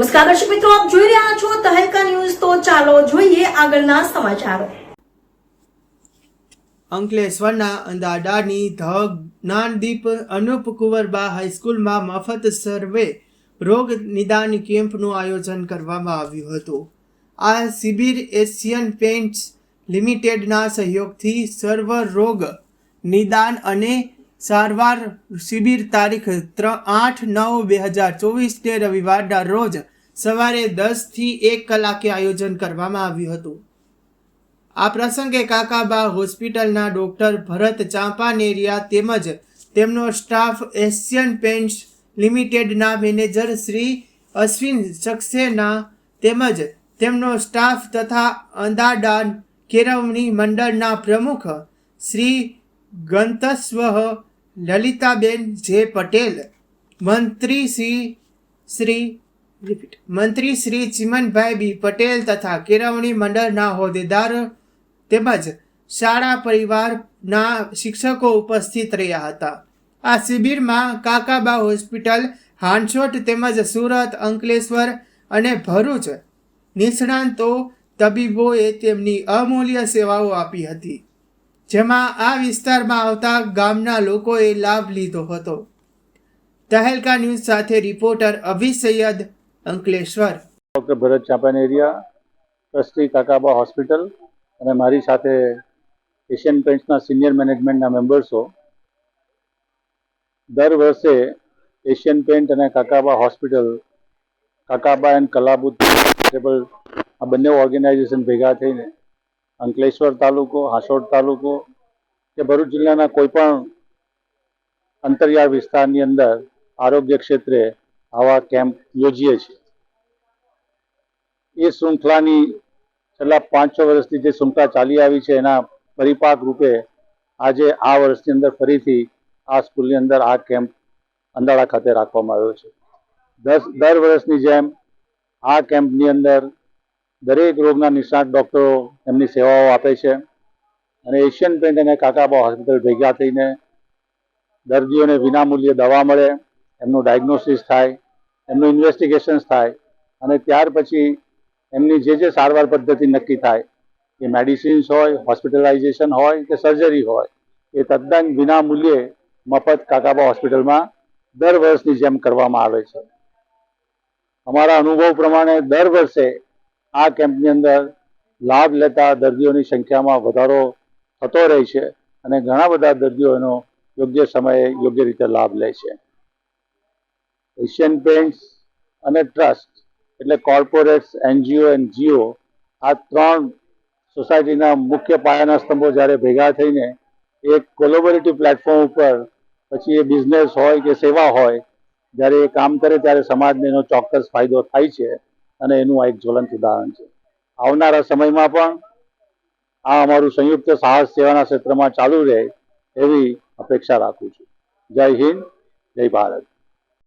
નમસ્કાર દર્શક મિત્રો, આપ જોઈ રહ્યા છો તહેલકા ન્યૂઝ. તો ચાલો જોઈએ આગળના સમાચારો. અંકલેશ્વરના અંદાડાની ધ જ્ઞાનદીપ અનુપ હાઈસ્કૂલમાં મફત સર્વે રોગ નિદાન કેમ્પનું આયોજન કરવામાં આવ્યું હતું. આ શિબિર એશિયન પેન્ટ્સ લિમિટેડના સહયોગથી સર્વ રોગ નિદાન અને સારવાર શિબિર તારીખ ત્ર આઠ નવ બે હજાર ચોવીસને રવિવારના રોજ સવારે દસથી એક કલાકે આયોજન કરવામાં આવ્યું હતું. આ પ્રસંગે કાકાબા હોસ્પિટલના ડોક્ટર ભરત ચાંપાનેરિયા તેમજ તેમનો સ્ટાફ એશિયન પેન્ટ્સ લિમિટેડના મેનેજર શ્રી અશ્વિન સક્સેના તેમજ તેમનો સ્ટાફ તથા અંદાડાન કેળવણી મંડળના પ્રમુખ શ્રી ગંતસ્વ લલિતાબેન જે પટેલ, મંત્રી શ્રી શ્રી મંત્રી શ્રી ચિમનભાઈ બી પટેલ તથા કેળવણી મંડળના હોદ્દેદારો તેમજ શાળા પરિવારના શિક્ષકો ઉપસ્થિત રહ્યા હતા. આ શિબિરમાં કાકાબા હોસ્પિટલ, હાંસોટ તેમજ સુરત, અંકલેશ્વર અને ભરૂચ નિષ્ણાંતો તબીબોએ તેમની અમૂલ્ય સેવાઓ આપી હતી. જેમાં આ વિસ્તારમાં આવતા ગામના લોકોએ લાભ લીધો હતો. તહેલકા ન્યૂઝ સાથે reporter Abhi Sayed Ankleshwar. Doctor Bharat Champaneria, trustee Kakaba hospital અને મારી સાથે એશિયન પેન્ટ્સના સિનિયર મેનેજમેન્ટના મેમ્બર્સો. દર વર્ષે એશિયન પેન્ટ અને Kakaba hospital, Kakaba and Kalabud charitable આ બંને ઓર્ગેનાઇઝેશન ભેગા થઈને અંકલેશ્વર તાલુકો, હાસોડ તાલુકો કે ભરૂચ જિલ્લાના કોઈ પણ અંતરિયાળ વિસ્તારની અંદર આરોગ્ય ક્ષેત્રે આવા કેમ્પ યોજીએ છીએ. એ શૃંખલાની છેલ્લા પાંચ છ વર્ષથી જે શૃંખલા ચાલી આવી છે, એના પરિપાક રૂપે આજે આ વર્ષની અંદર ફરીથી આ સ્કૂલની અંદર આ કેમ્પ અંદાળા ખાતે રાખવામાં આવ્યો છે. દસ, દર વર્ષની જેમ આ કેમ્પની અંદર દરેક રોગના નિષ્ણાત ડૉક્ટરો એમની સેવાઓ આપે છે અને એશિયન પેન્ટ અને કાકાબા હોસ્પિટલ ભેગા થઈને દર્દીઓને વિનામૂલ્યે દવા મળે, એમનું ડાયગ્નોસિસ થાય, એમનું ઇન્વેસ્ટિગેશન્સ થાય અને ત્યાર પછી એમની જે જે સારવાર પદ્ધતિ નક્કી થાય, એ મેડિસિન્સ હોય હોસ્પિટલાઇઝેશન હોય કે સર્જરી હોય, એ તદ્દન વિના મૂલ્યે મફત કાકાબા હોસ્પિટલમાં દર વર્ષની જેમ કરવામાં આવે છે. અમારા અનુભવ પ્રમાણે દર વર્ષે આ કેમ્પની અંદર લાભ લેતા દર્દીઓની સંખ્યામાં વધારો થતો રહે છે અને ઘણા બધા દર્દીઓ એનો યોગ્ય સમયે યોગ્ય રીતે લાભ લે છે. એશિયન પેન્ટ્સ અને ટ્રસ્ટ એટલે કોર્પોરેટ્સ, એનજીઓ એન્ડ જીઓ આ ત્રણ સોસાયટીના મુખ્ય પાયાના સ્તંભો જ્યારે ભેગા થઈને એક કોલોબરેટિવ પ્લેટફોર્મ ઉપર પછી એ બિઝનેસ હોય કે સેવા હોય, જ્યારે એ કામ કરે ત્યારે સમાજને એનો ચોક્કસ ફાયદો થાય છે અને એનું આ એક જ્વલંત ઉદાહરણ છે. આવનારા સમયમાં પણ આ અમારું સંયુક્ત સાહસ સેવાના ક્ષેત્રમાં ચાલુ રહે એવી અપેક્ષા રાખું છું. જય હિન્દ, જય ભારત.